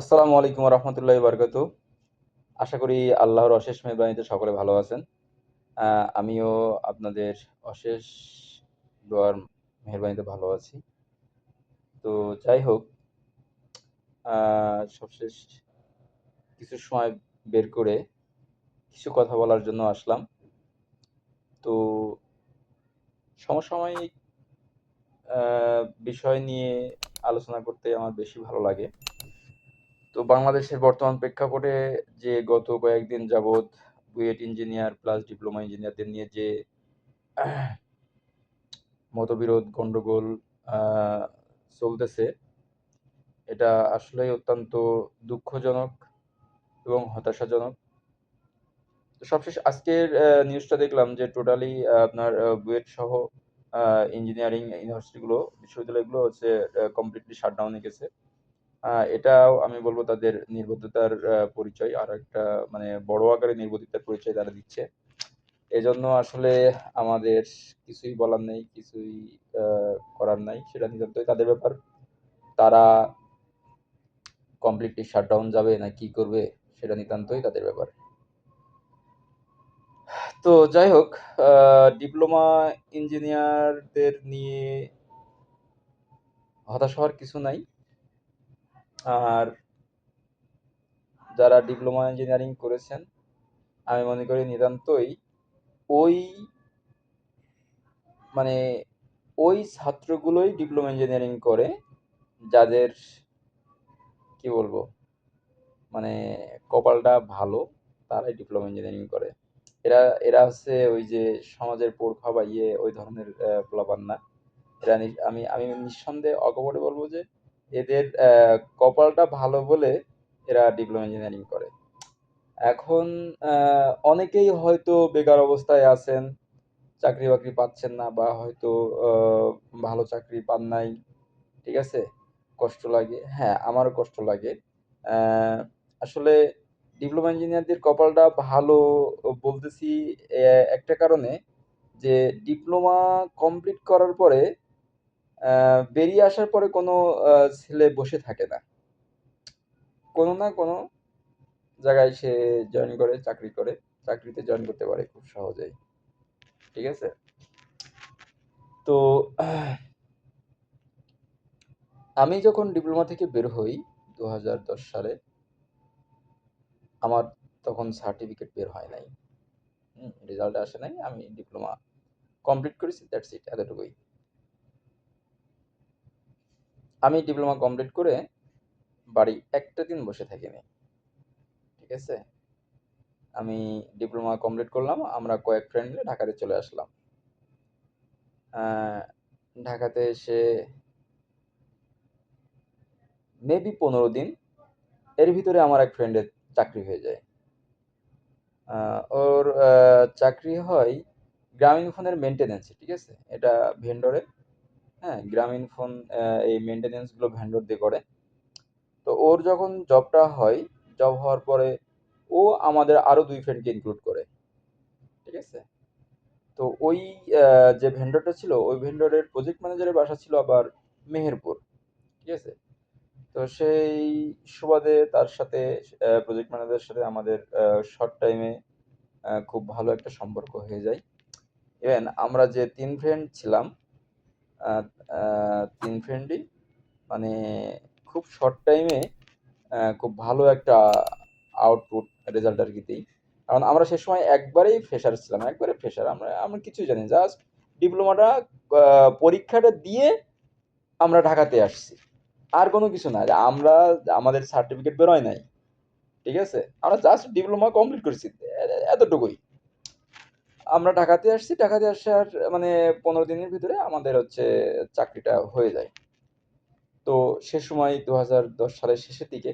আসসালামু আলাইকুম রহমতুল্লাহ বারকাত আশা করি আল্লাহর অশেষ মেহরবানিতে সকলে ভালো আছেন। আমিও আপনাদের অশেষ দোয়ার মেহরবানিতে ভালো আছি। তো যাই হোক সবশেষ কিছু সময় বের করে কিছু কথা বলার জন্য আসলাম। তো সমসাময়িক বিষয় নিয়ে আলোচনা করতে আমার বেশি ভালো লাগে। তো বাংলাদেশের বর্তমান প্রেক্ষাপটে যে গত কয়েকদিন যাবৎ বুয়েট ইঞ্জিনিয়ার প্লাস ডিপ্লোমা ইঞ্জিনিয়ারদের নিয়ে যে, মতবিরোধ, গন্ডগোল চলতেছে, এটা আসলেই অত্যন্ত দুঃখজনক এবং হতাশাজনক। সবশেষ আজকের নিউজটা দেখলাম যে টোটালি আপনার বুয়েট সহ ইঞ্জিনিয়ারিং ইউনিভার্সিটিগুলো বিশ্ববিদ্যালয়গুলো হচ্ছে কমপ্লিটলি শাটডাউনে গেছে। এটাও আমি বলব তাদের নির্বুদ্ধিতার পরিচয়। আর একটা মানে বড় আকারে নির্বুদ্ধিতার পরিচয় তারা দিচ্ছে। এজন্য আসলে আমাদের কিছুই বলার নেই, কিছুই করার নাই। সেটা নিতান্তই তাদের ব্যাপার। তারা কমপ্লিটলি শাটডাউন যাবে না কি করবে, সেটা নিতান্তই তাদের ব্যাপার। তো যাই হোক ডিপ্লোমা ইঞ্জিনিয়ারদের নিয়ে হতাশ হওয়ার কিছু নাই। আর যারা ডিপ্লোমা ইঞ্জিনিয়ারিং করেছেন আমি মনে করি নিতান্তই ওই মানে ওই ছাত্রগুলোই ডিপ্লোমা ইঞ্জিনিয়ারিং করে যাদের কি বলব মানে কপালটা ভালো তারাই ডিপ্লোমা ইঞ্জিনিয়ারিং করে। এরা এরা হচ্ছে ওই যে সমাজের পোরখা বা ইয়ে ওই ধরনের আহ, পোলাপান না। এরা আমি আমি নিঃসন্দেহে অকপটে বলব যে এদের কপালটা ভালো বলে এরা ডিপ্লোমা ইঞ্জিনিয়ারিং করে। এখন অনেকেই হয়তো বেকার অবস্থায় আছেন চাকরি বাকরি পাচ্ছেন না বা হয়তো ভালো চাকরি পান নাই, ঠিক আছে? কষ্ট লাগে। হ্যাঁ আমারও কষ্ট লাগে। আসলে ডিপ্লোমা ইঞ্জিনিয়ারদের কপালটা ভালো বলতেছি একটা কারণে যে ডিপ্লোমা কমপ্লিট করার পরে বেরিয়ে আসার পরে কোনো ছেলে বসে থাকে না। কোনো না কোনো জায়গায় সে জয়েন করে, চাকরি করে। চাকরিতে জয়েন করতে পারে খুব সহজেই। ঠিক আছে? তো আমি যখন ডিপ্লোমা থেকে বের হই দু হাজার দশ সালে, আমার তখন সার্টিফিকেট বের হয় নাই। রেজাল্ট আসে নাই। আমি ডিপ্লোমা কমপ্লিট করেছি দ্যাটস ইট এতটুকুই। আমি ডিপ্লোমা কমপ্লিট করে বাড়ি একটা দিন বসে থাকিনি। ঠিক আছে? আমি ডিপ্লোমা কমপ্লিট করলাম, আমরা কয়েক ফ্রেন্ড মিলে ঢাকাতে চলে আসলাম। ঢাকাতে এসে মেবি পনেরো দিন, এর ভিতরে আমার এক ফ্রেন্ডের চাকরি হয়ে যায়। ওর চাকরি হয় গ্রামীণ ফোনের মেনটেনেন্সে ঠিক আছে? এটা ভেন্ডরে হ্যাঁ গ্রামীণ ফোন এই মেনটেনেন্সগুলো ভেন্ডর দিয়ে করে। তো ওর যখন জবটা হয় জব হওয়ার পরে ও আমাদের আরও দুই ফ্রেন্ডকে ইনক্লুড করে। ঠিক আছে? তো ওই যে ভেন্ডরটা ছিল, ওই ভেন্ডরের প্রজেক্ট ম্যানেজারের বাসা ছিল আবার মেহেরপুর। ঠিক আছে? তো সেই সুবাদে তার সাথে প্রজেক্ট ম্যানেজারের সাথে আমাদের শর্ট টাইমে খুব ভালো একটা সম্পর্ক হয়ে যায়। ইভেন আমরা যে তিন ফ্রেন্ড ছিলাম তিন ফ্রেন্ডই মানে খুব শর্ট টাইমে খুব ভালো একটা আউটপুট রেজাল্ট আর কি দিই। কারণ আমরা সে সময় একবারেই ফ্রেশার ছিলাম, একবারে ফ্রেশার আমরা আমরা কিছুই জানি জাস্ট ডিপ্লোমাটা পরীক্ষাটা দিয়ে আমরা ঢাকাতে আসছি। আর কোনো কিছু না আমরা, আমাদের সার্টিফিকেট বেরোয় নাই। ঠিক আছে? আমরা জাস্ট ডিপ্লোমা কমপ্লিট করেছি, এতটুকুই। আমরা ঢাকাতে আসছি, ঢাকাতে আসার মানে পনেরো দিনের ভিতরে আমাদের হচ্ছে চাকরিটা হয়ে যায়। তো সে সময় দু হাজার দশ সালের শেষের দিকে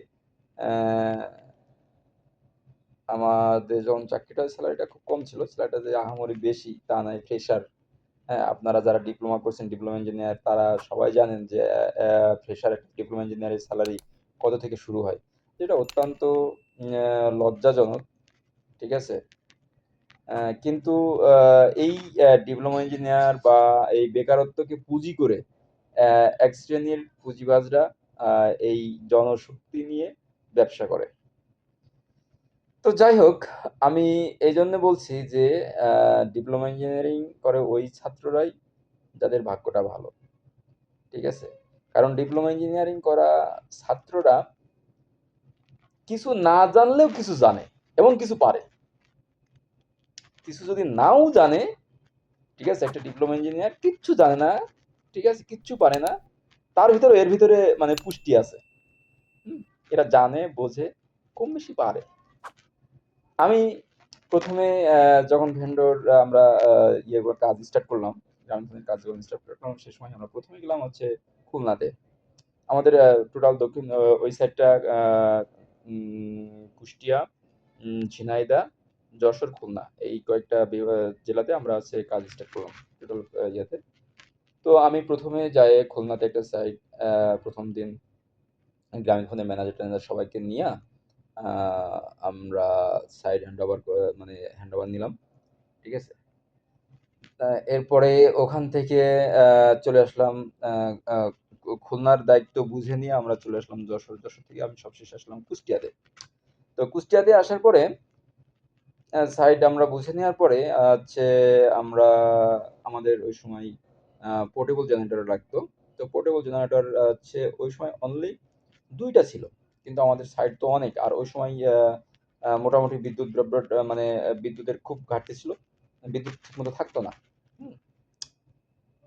আমাদের যখন চাকরিটা স্যালারিটা খুব কম ছিল, স্যালারিটা যে আহামরি বেশি তা নয়, ফ্রেশার। হ্যাঁ আপনারা যারা ডিপ্লোমা করছেন, ডিপ্লোমা ইঞ্জিনিয়ার, তারা সবাই জানেন যে ফ্রেশার ডিপ্লোমা ইঞ্জিনিয়ারের স্যালারি কত থেকে শুরু হয়। যেটা অত্যন্ত লজ্জাজনক, ঠিক আছে? কিন্তু এই ডিপ্লোমা ইঞ্জিনিয়ার বা এই বেকারত্বকে পুঁজি করে এক শ্রেণির পুঁজিবাজরা এই জনশক্তি নিয়ে ব্যবসা করে। তো যাই হোক, আমি এই জন্য বলছি যে ডিপ্লোমা ইঞ্জিনিয়ারিং করে ওই ছাত্ররাই যাদের ভাগ্যটা ভালো, ঠিক আছে? কারণ ডিপ্লোমা ইঞ্জিনিয়ারিং করা ছাত্ররা কিছু না জানলেও কিছু জানে এবং কিছু পারে। কিছু যদি নাও জানে ঠিক আছে একটা ডিপ্লোমা ইঞ্জিনিয়ার কিচ্ছু জানে না ঠিক আছে কিচ্ছু পারে না তার ভিতরে এর ভিতরে মানে পুষ্টি আছে। এরা জানে বোঝে কম বেশি পারে। আমি প্রথমে যখন ভেন্ডর আমরা আহ, ইয়ে কাজ স্টার্ট করলাম গ্রামীণ ফোনের কাজ যখন স্টার্ট করলাম সে সময় আমরা প্রথমে গেলাম হচ্ছে খুলনাতে। আমাদের টোটাল দক্ষিণ ওই সাইডটা কুষ্টিয়া উম, ঝিনাইদহ যশোর খুলনা, এই কয়েকটা জেলাতে আমরা হচ্ছে কাজ স্টার্ট করলাম টোটাল ইয়েতে। তো আমি প্রথমে যাই খুলনাতে একটা সাইট প্রথম দিন গ্রামীণ ফোনের ম্যানেজার ট্যানেজার সবাইকে নিয়ে আমরা সাইড হ্যান্ড ওভার মানে হ্যান্ড ওভার নিলাম, ঠিক আছে? এরপরে ওখান থেকে চলে আসলাম খুলনার দায়িত্ব বুঝে নিয়ে আমরা চলে আসলাম যশোর। যশোর থেকে আমি সবশেষে আসলাম কুষ্টিয়াতে। তো কুষ্টিয়াতে আসার পরে সাইড আমরা বুঝে নেওয়ার পরে হচ্ছে আমরা আমাদের ওই সময় পোর্টেবল জেনারেটর লাগতো। তো পোর্টেবল জেনারেটর হচ্ছে ওই সময় অনলি দুইটা ছিল, কিন্তু আমাদের সাইড তো অনেক। আর ওই সময় মোটামুটি বিদ্যুৎ মানে বিদ্যুতের খুব ঘাটতি ছিল। বিদ্যুৎ ঠিকমতো থাকতো না।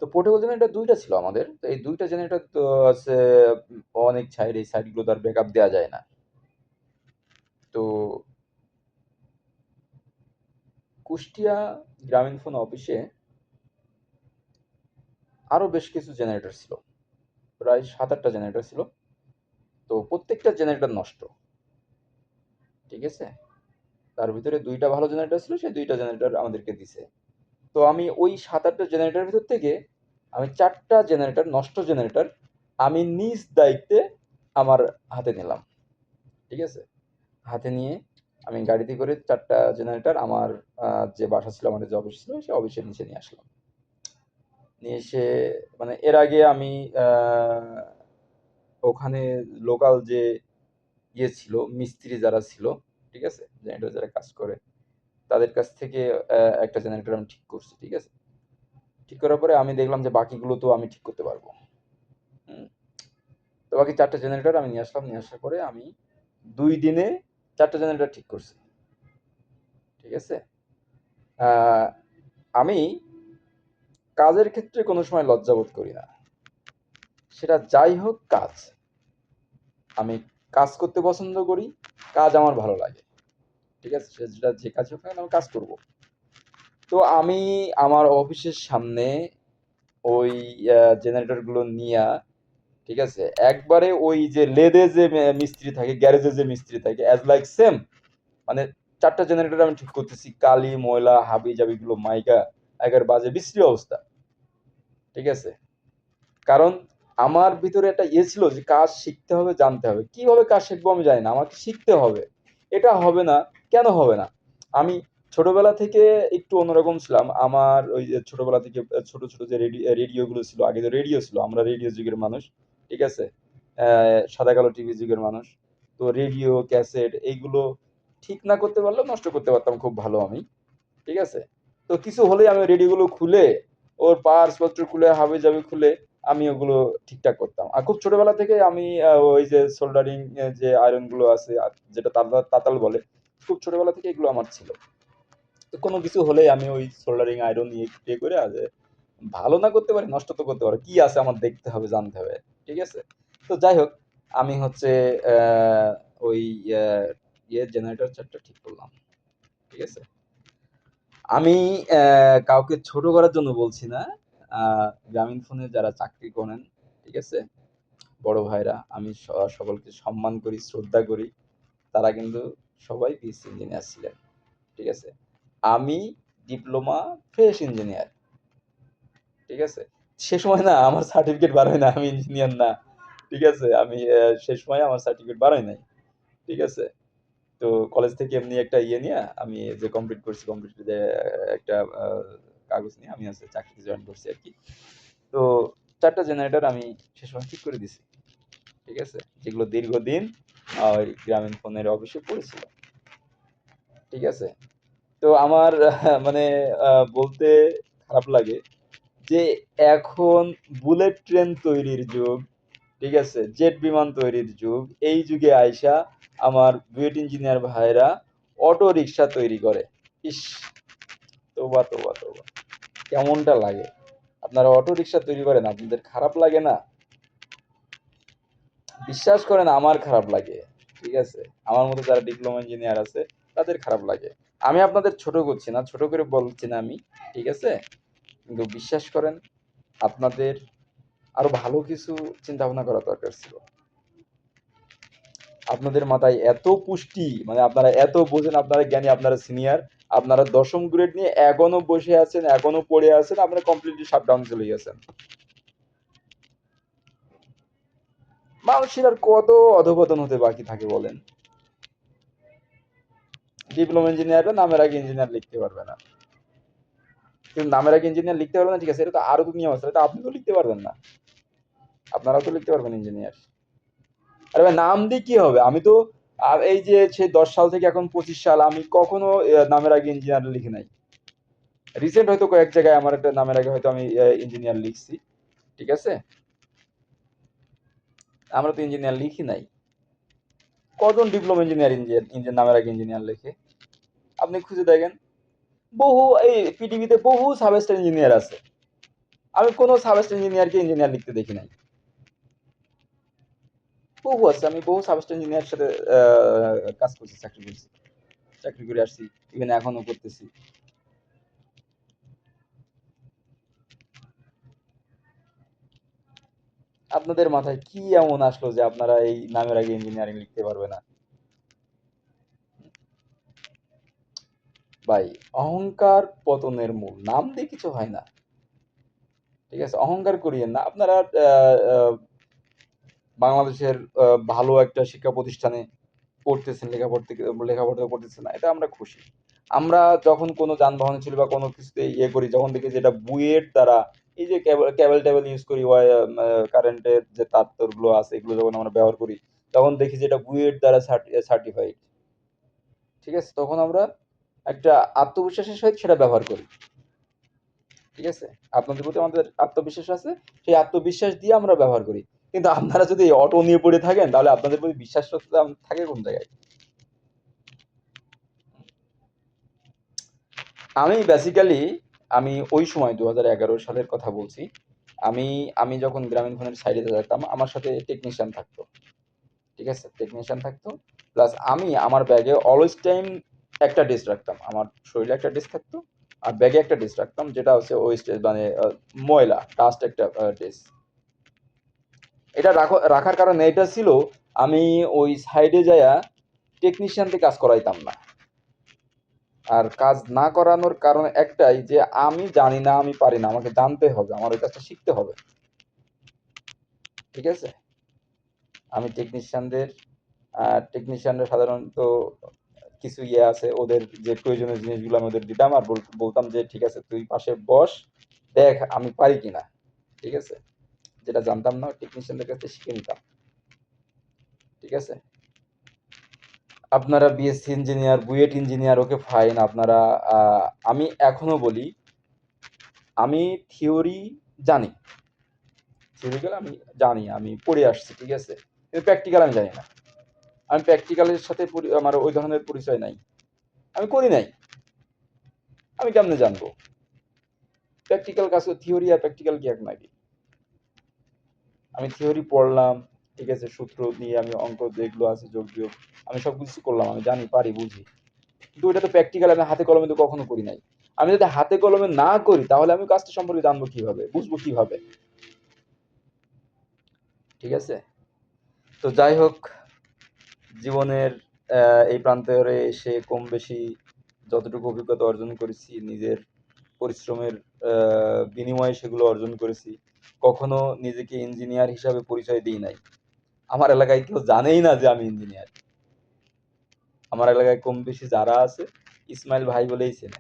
তো পোর্টেবল জেনারেটর দুইটা ছিল আমাদের। তো এই দুইটা জেনারেটর তো আছে অনেক সাইড এই সাইডগুলো তার ব্যাকআপ দেওয়া যায় না। তো কুষ্টিয়া গ্রামীণ ফোন অফিসে আরও বেশ কিছু জেনারেটর ছিল। প্রায় সাত আটটা জেনারেটর ছিল। তো প্রত্যেকটা জেনারেটর নষ্ট। ঠিক আছে? তার ভিতরে দুইটা ভালো জেনারেটর ছিল, সেই দুইটা জেনারেটর আমাদেরকে দিছে। তো আমি ওই সাত আটটা জেনারেটরের ভিতর থেকে আমি চারটা জেনারেটর নষ্ট জেনারেটর আমি নিজ দায়িত্বে আমার হাতে নিলাম। ঠিক আছে? হাতে নিয়ে আমি গাড়িতে করে চারটা জেনারেটর আমার যে বাসা ছিল, আমাদের যে অফিস ছিল, সে অফিসের নিচে নিয়ে আসলাম। নিয়ে এসে মানে এর আগে আমি ওখানে লোকাল যে ইয়ে ছিল, মিস্ত্রি যারা ছিল, ঠিক আছে? জেনারেটর যারা কাজ করে, তাদের কাছ থেকে একটা জেনারেটর আমি ঠিক করছি, ঠিক আছে? ঠিক করার পরে আমি দেখলাম যে বাকিগুলো তো আমি ঠিক করতে পারব। তো বাকি চারটা জেনারেটর আমি নিয়ে আসলাম, নিয়ে আসার পরে আমি দুই দিনে চারটা জেনারেটর ঠিক করছি। ঠিক আছে? আমি কাজের ক্ষেত্রে কোনো সময় লজ্জাবোধ করি না। সেটা যাই হোক কাজ। আমি কাজ করতে পছন্দ করি, কাজ আমার ভালো লাগে। ঠিক আছে? সে যেটা যে কাজ হোক আমি কাজ করব। তো আমি আমার অফিসের সামনে ওই জেনারেটরগুলো নিয়ে ঠিক আছে? একবারে ওই যে লেদে যে মিস্ত্রি থাকে, গ্যারেজে যে মিস্ত্রি থাকে অ্যাজ লাইক সেম মানে চারটা জেনারেটর আমি ঠিক করতেছি, কালি, ময়লা, হাবি জাবিগুলো মাইকা একের বাজে বিশ্রী অবস্থা। ঠিক আছে? কারণ আমার ভিতরে একটা ইয়ে ছিল যে কাজ শিখতে হবে, জানতে হবে। কীভাবে কাজ শিখব আমি জানি না, আমাকে শিখতে হবে। এটা হবে না, কেন হবে না? আমি ছোটবেলা থেকে একটু অন্যরকম ছিলাম। আমার ওই যে ছোটবেলা থেকে ছোট ছোট যে রেডিও রেডিওগুলো ছিল, আগে তো রেডিও ছিল, আমরা রেডিও যুগের মানুষ। ঠিক আছে? সাদা কালো টিভি যুগের মানুষ। তো রেডিও, ক্যাসেট এইগুলো ঠিক না করতে পারলেও নষ্ট করতে পারতাম খুব ভালো আমি। ঠিক আছে? তো কিছু হলেই আমি রেডিওগুলো খুলে, ওর পার্স পত্র খুলে, হাবি জাবি খুলে আমি ওগুলো ঠিকঠাক করতাম। আর খুব ছোটবেলা থেকে আমি ওই যে সোল্ডারিং যে আয়রনগুলো আছে যেটা তাতাল বলে, খুব ছোটবেলা থেকে এগুলো আমার ছিল। তো কোনো কিছু হলেই আমি ওই সোল্ডারিং আয়রন ইয়ে ইয়ে করে ভালো না করতে পারি, নষ্ট তো করতে পারি। কি আছে আমার দেখতে হবে, জানতে হবে। ঠিক আছে? তো যাই হোক আমি হচ্ছে ওই ইয়ে জেনারেটর চারটা ঠিক করলাম। ঠিক আছে? আমি কাউকে ছোট করার জন্য বলছি না গ্রামীণ ফোনে যারা চাকরি করেন, ঠিক আছে? বড় ভাইরা, আমি সকলকে সম্মান করি, শ্রদ্ধা করি। তারা কিন্তু সবাই পিএসসি ইঞ্জিনিয়ার ছিলেন, ঠিক আছে? আমি ডিপ্লোমা ফ্রেশ ইঞ্জিনিয়ার ঠিক আছে? সে সময় না আমার সার্টিফিকেট বার হয় না, আমি ইঞ্জিনিয়ার না, ঠিক আছে? আমি সে সময় আমার সার্টিফিকেট বার হয় নাই, ঠিক আছে? তো কলেজ থেকে এমনি একটা ইয়ে নিয়ে আমি যে কমপ্লিট করছি কমপ্লিট একটা কাগজ নিয়ে আমি হচ্ছে চাকরিতে জয়েন করছি আর কি। তো চারটা জেনারেটর আমি সে সময় ঠিক করে দিছি, ঠিক আছে? যেগুলো দীর্ঘদিন ওই গ্রামীণ ফোনের অফিসে পড়েছিল, ঠিক আছে? তো আমার মানে বলতে খারাপ লাগে যে এখন বুলেট ট্রেন তৈরির যুগ, ঠিক আছে? জেট বিমান তৈরির যুগ। এই যুগে আইসা আমার বুয়েট ইঞ্জিনিয়ার ভাইরা অটো রিক্সা তৈরি করে। ইস তোবা তোবা তোবা কেমনটা লাগে? আপনারা অটো রিক্সা তৈরি করেন, আপনাদের খারাপ লাগে না? বিশ্বাস করেন, আমার খারাপ লাগে, ঠিক আছে? আমার মতো যারা ডিপ্লোমা ইঞ্জিনিয়ার আছে, তাদের খারাপ লাগে। আমি আপনাদের ছোট করছি না, ছোট করে বলছি না আমি, ঠিক আছে? কিন্তু বিশ্বাস করেন, আপনাদের আরও ভালো কিছু চিন্তা ভাবনা করা দরকার ছিল। আপনাদের মাথায় এত পুষ্টি মানে আপনারা এত বোঝেন, আপনারা জ্ঞানী, আপনারা সিনিয়র, আপনারা দশম গ্রেড নিয়ে এখনও বসে আছেন, এখনও পড়ে আছেন, আপনারা কমপ্লিটলি শাটডাউন চলে গেছেন। মানুষের আর কত অধপতন হতে বাকি থাকে বলেন? ডিপ্লোমা ইঞ্জিনিয়াররা নামের আগে ইঞ্জিনিয়ার লিখতে পারবে না। কিন্তু নামের আগে ইঞ্জিনিয়ার লিখতে পারবে না, ঠিক আছে, এটা তো আরও তো নিয়ম আছে, এটা আপনি তো লিখতে পারবেন না। আপনারাও তো লিখতে পারবেন ইঞ্জিনিয়ার আরে ভাই, নাম দিয়ে কি হবে? আমি তো এই যে সেই দশ সাল থেকে এখন পঁচিশ সাল, আমি কখনো নামের আগে ইঞ্জিনিয়ার লিখি নাই। রিসেন্ট হয়তো কয়েক জায়গায় আমার একটা নামের আগে হয়তো আমি ইঞ্জিনিয়ার লিখছি, ঠিক আছে? আমরা তো ইঞ্জিনিয়ার লিখি নাই। কজন ডিপ্লোমা ইঞ্জিনিয়ার ইঞ্জিনিয়ার নামের আগে ইঞ্জিনিয়ার লেখে? আপনি খুঁজে দেখেন। বহু, এই পৃথিবীতে বহু সাবেস্টার ইঞ্জিনিয়ার আছে। আমি কোনো সাবেস্টার ইঞ্জিনিয়ারকে ইঞ্জিনিয়ার লিখতে দেখি নাই। বহু আছে, আমি বহু সাবেস্টার ইঞ্জিনিয়ার সাথে কাজ করছি, চাকরি করছি। চাকরি করে আসছি ইভেন এখনও করতেছি। আপনাদের মাথায় কি এমন আসলো যে আপনারা এই নামের আগে ইঞ্জিনিয়ারিং লিখতে পারবে না? ভাই, অহংকার পতনের মূল নাম দিয়ে কিছু হয় না। ঠিক আছে? অহংকার করিয়েন না। আপনারা বাংলাদেশের ভালো একটা শিক্ষা প্রতিষ্ঠানে পড়তেছেন, লেখাপড়তে লেখাপড়া করতেছেন না। এটা আমরা খুশি। আমরা যখন কোনো যানবাহনে ছিল বা কোনো কিছুতে ইয়ে করি, যখন দেখি যেটা বুয়েট দ্বারা, এই যে কেবল কেবল টেবল ইউজ করি কারেন্টের যে তারগুলো আছে, এগুলো যখন আমরা ব্যবহার করি, তখন দেখি যে এটা বুয়েট দ্বারা সার্টিফাইড। ঠিক আছে? তখন আমরা একটা আত্মবিশ্বাসের সহিত সেটা ব্যবহার করি। ঠিক আছে? আপনাদের প্রতি আমাদের আত্মবিশ্বাস আছে, সেই আত্মবিশ্বাস দিয়ে আমরা ব্যবহার করি। কিন্তু আপনারা যদি অটো নিয়ে পড়ে থাকেন, তাহলে আপনাদের প্রতি বিশ্বাস থাকে কোন জায়গায়? আমি বেসিক্যালি আমি ওই সময় দু হাজার এগারো সালের কথা বলছি, আমি আমি যখন গ্রামীণ ফোনের সাইডে থাকতাম, আমার সাথে টেকনিশিয়ান থাকতো। ঠিক আছে? টেকনিশিয়ান থাকতো। প্লাস আমি, আমার ব্যাগে অলওয়েজ টাইম একটা ডিস্ক রাখতাম। আমার শরীরে একটা ডিস্ক থাকতো আর ব্যাগে একটা ডিস্ক রাখতাম, যেটা হচ্ছে ওয়েস্ট মানে ময়লা ডাস্ট একটা ডিস্ক এটা রাখো- রাখার কারণে এটা ছিল আমি ওই সাইডে যায়া টেকনিশিয়ানকে কাজ করাইতাম না। আর কাজ না করানোর কারণ একটাই যে আমি জানি না, আমি পারি না, আমাকে জানতে হবে, আমার ওই কাজটা শিখতে হবে। ঠিক আছে? আমি টেকনিশিয়ানদের টেকনিশিয়ানরা সাধারণত কিছু ইয়ে আছে, ওদের যে প্রয়োজনীয় জিনিসগুলো আমি ওদের দিতাম আর বলতাম যে, ঠিক আছে, তুই পাশে বস, দেখ আমি পারি কিনা। ঠিক আছে? যেটা জানতাম না টেকনিশিয়ানদের কাছে শিখে নিতাম। ঠিক আছে? আপনারা BSc engineer BUET engineer okay fine আপনারা আমি এখনও বলি, আমি থিওরি জানি। থিওরিক্যাল আমি জানি, আমি পড়ে আসছি, ঠিক আছে? প্র্যাকটিক্যাল আমি জানি না। আমি প্র্যাকটিক্যালের সাথে আমার ওই ধরনের পরিচয় নাই। আমি করি নাই। আমি কেমনে জানব? প্র্যাকটিক্যাল কাজ থিওরি আর প্র্যাকটিক্যাল কি এক নাকি আমি থিওরি পড়লাম, ঠিক আছে, সূত্র নিয়ে আমি অঙ্ক যেগুলো আছে, যোগ বিয়োগ, আমি সব কিছু করলাম, আমি জানি, পারি, বুঝি। কিন্তু ওটা তো প্র্যাকটিক্যাল আমি হাতে কলমে তো কখনো করি নাই। আমি যদি হাতে কলমে না করি, তাহলে আমি কাজটা সম্পর্কে জানব কীভাবে, বুঝব কীভাবে? ঠিক আছে? তো যাই হোক জীবনের এই প্রান্তরে এসে কম বেশি যতটুকু অভিজ্ঞতা অর্জন করেছি, নিজের পরিশ্রমের বিনিময়ে সেগুলো অর্জন করেছি, কখনো নিজেকে ইঞ্জিনিয়ার হিসাবে পরিচয় দিই নাই। আমার এলাকায় কেউ জানেই না যে আমি ইঞ্জিনিয়ার আমার এলাকায় কম বেশি যারা আছে, ইসমাইল ভাই বলেই চেনে।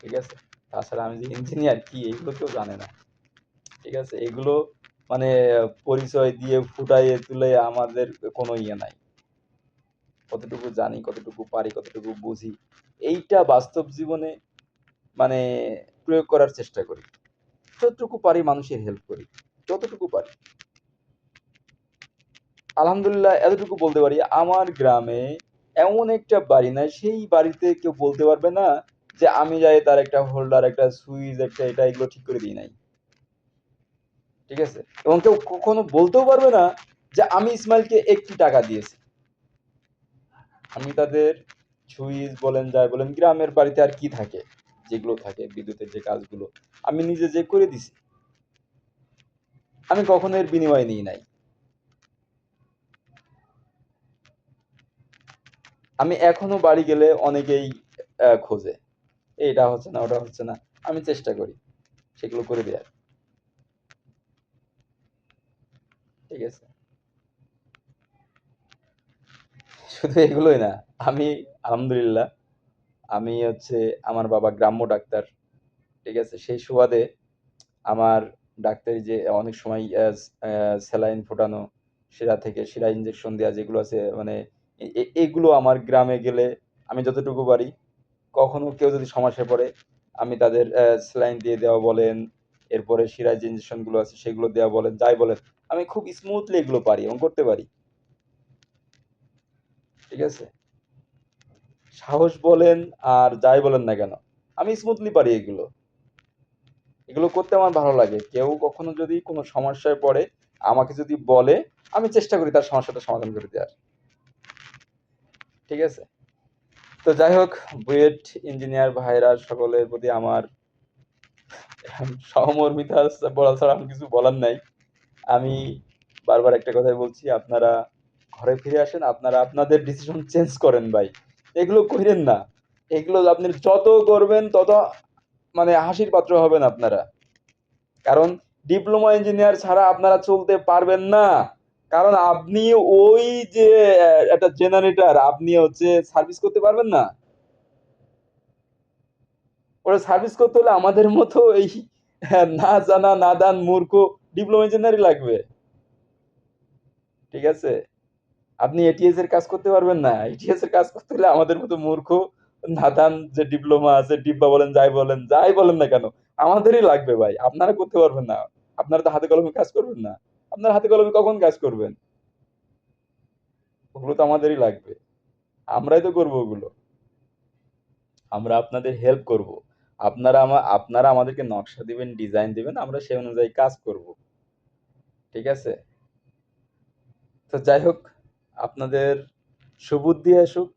ঠিক আছে? তাছাড়া আমি যে ইঞ্জিনিয়ার কি এগুলো কেউ জানে না। ঠিক আছে? এগুলো মানে পরিচয় দিয়ে ফুটাইয়ে তুলে আমাদের কোনো ইয়ে নাই। কতটুকু জানি, কতটুকু পারি, কতটুকু বুঝি, এইটা বাস্তব জীবনে মানে প্রয়োগ করার চেষ্টা করি। যতটুকু পারি মানুষের হেল্প করি, যতটুকু পারি। আলহামদুলিল্লাহ, এতটুকু বলতে পারি, আমার গ্রামে এমন একটা বাড়ি নাই, সেই বাড়িতে কেউ বলতে পারবে না যে আমি যাই তার একটা হোল্ডার একটা সুইচ একটা এটা এগুলো ঠিক করে দিই নাই। ঠিক আছে? এবং কেউ কখনো বলতেও পারবে না যে আমি ইসমাইলকে একটি টাকা দিয়েছি। আমি তাদের সুইচ বলেন, যাই বলেন, গ্রামের বাড়িতে আর কি থাকে? যেগুলো থাকে, বিদ্যুতের যে কাজগুলো, আমি নিজে যে করে দিছি। আমি কখনো এর বিনিময় নিই নাই। আমি এখনও বাড়ি গেলে অনেকেই খোঁজে। এটা হচ্ছে না, ওটা হচ্ছে না। আমি চেষ্টা করি সেগুলো করে দেওয়ার ঠিক আছে? শুধু এগুলোই না, আমি, আলহামদুলিল্লাহ, আমি হচ্ছে আমার বাবা গ্রাম্য ডাক্তার, ঠিক আছে? সেই সুবাদে আমার ডাক্তারি যে অনেক সময় স্যালাইন ফোটানো, শিরা থেকে শিরা ইঞ্জেকশন দেওয়া যেগুলো আছে মানে এগুলো আমার গ্রামে গেলে আমি যতটুকু পারি, কখনো কেউ যদি সমস্যায় পড়ে, আমি তাদের স্যালাইন দিয়ে দেওয়া বলেন, এরপরে শিরা যে ইঞ্জেকশনগুলো আছে সেগুলো দেওয়া বলেন, যাই বলেন, আমি খুব স্মুথলি এগুলো পারি এবং করতে পারি। ঠিক আছে? সাহস বলেন আর যাই বলেন না কেন, আমি স্মুথলি পারি এগুলো। এগুলো করতে আমার ভালো লাগে। কেউ কখনো যদি কোনো সমস্যায় পড়ে, আমাকে যদি বলে, আমি চেষ্টা করি তার সমস্যাটা সমাধান করে দেওয়ার। ঠিক আছে? তো যাই হোক, বুয়েট ইঞ্জিনিয়ার ভাইরা সকলের প্রতি আমার সহমর্মিতা বলা ছাড়া আমি কিছু বলার নাই। আমি বারবার একটা কথাই বলছি, আপনারা ঘরে ফিরে আসেন, আপনারা আপনাদের ডিসিশন চেঞ্জ করেন ভাই। এগুলো করেন না। এগুলো আপনি যত করবেন, তত মানে হাসির পাত্র হবেন আপনারা। কারণ ডিপ্লোমা ইঞ্জিনিয়ার ছাড়া আপনারা চলতে পারবেন না। কারণ আপনি ওই যে একটা জেনারেটর আপনি হচ্ছে সার্ভিস করতে পারবেন না। ওরা সার্ভিস করতে হলে আমাদের মতো এই না জানা নাদান মূর্খ ডিপ্লোমা ইঞ্জিনিয়ারই লাগবে। ঠিক আছে? আপনি এটিএস এর কাজ করতে পারবেন না। এটিএস এর কাজ করতে হলে আমাদের মতো মূর্খ, নাদান যে ডিপ্লোমা আছে, ডিব্বা বলেন, যাই বলেন যাই বলেন না কেন, আমাদেরই লাগবে ভাই। আপনারা করতে পারবেন না। আপনারা তো হাতে কলমে কাজ করবেন না। আপনার হাতে কলমে কখন কাজ করবেন? ওগুলো তো আমাদেরই লাগবে। আমরাই তো করব ওগুলো। আমরা আপনাদের হেল্প করব। আপনারা আমা- আপনারা আমাদেরকে নকশা দিবেন ডিজাইন দিবেন, আমরা সেই অনুযায়ী কাজ করব। ঠিক আছে? তো যাই হোক আপনাদের সুবুদ্ধি আসুক,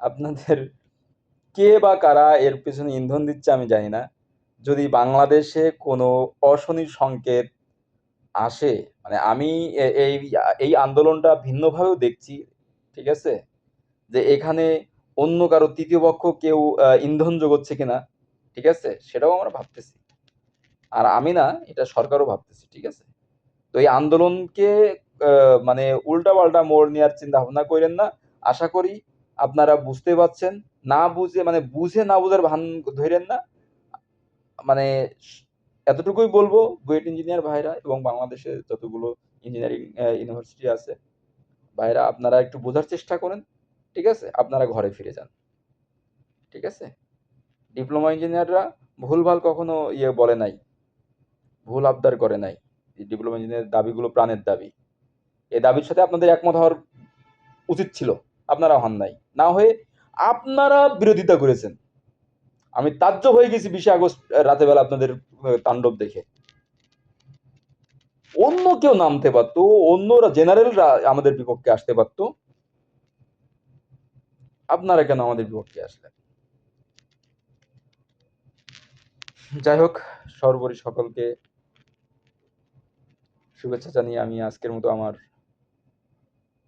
আপনাদের কে বা কারা এর পেছনে ইন্ধন দিচ্ছে আমি জানি না। যদি বাংলাদেশে কোনো অশনি সংকেত আসে মানে আমি এই এই আন্দোলনটা ভিন্নভাবেও দেখছি, ঠিক আছে? যে এখানে অন্য কারও তৃতীয় পক্ষ কেউ ইন্ধন যোগাচ্ছে কিনা, ঠিক আছে? সেটাও আমরা ভাবতেছি। আর আমি না, এটা সরকারও ভাবতেছি, ঠিক আছে? তো এই আন্দোলনকে মানে উল্টা পাল্টা মোড় নেওয়ার চিন্তা ভাবনা করেন না। আশা করি আপনারা বুঝতে পারছেন। না বুঝে মানে বুঝে না বুঝার ভান ধরেন না। মানে এতটুকুই বলব বুয়েট ইঞ্জিনিয়ার ভাইরা এবং বাংলাদেশে যতগুলো ইঞ্জিনিয়ারিং ইউনিভার্সিটি আছে, ভাইরা আপনারা একটু বোঝার চেষ্টা করেন, ঠিক আছে? আপনারা ঘরে ফিরে যান, ঠিক আছে? ডিপ্লোমা ইঞ্জিনিয়াররা ভুলভাল কখনো ইয়ে বলে নাই, ভুল আবদার করে নাই। ডিপ্লোমা ইঞ্জিনিয়ারের দাবিগুলো প্রাণের দাবি। এই দাবির সাথে আপনাদের একমত হওয়ার উচিত ছিল আপনারা হন নাই। না হয়ে আপনারা বিরোধিতা করেছেন। আমি তাজ্জব হয়ে গেছি বিশে আগস্ট আহ, রাতের বেলা আপনাদের তাণ্ডব দেখে। অন্য কেউ নামতে পারতো অন্যরা জেনারেলরা আমাদের বিপক্ষে আসতে পারতো। আপনারা কেন আমাদের বিপক্ষে আসলেন? যাই হোক সর্বোপরি সকলকে শুভেচ্ছা জানিয়ে আমি আজকের মতো আমার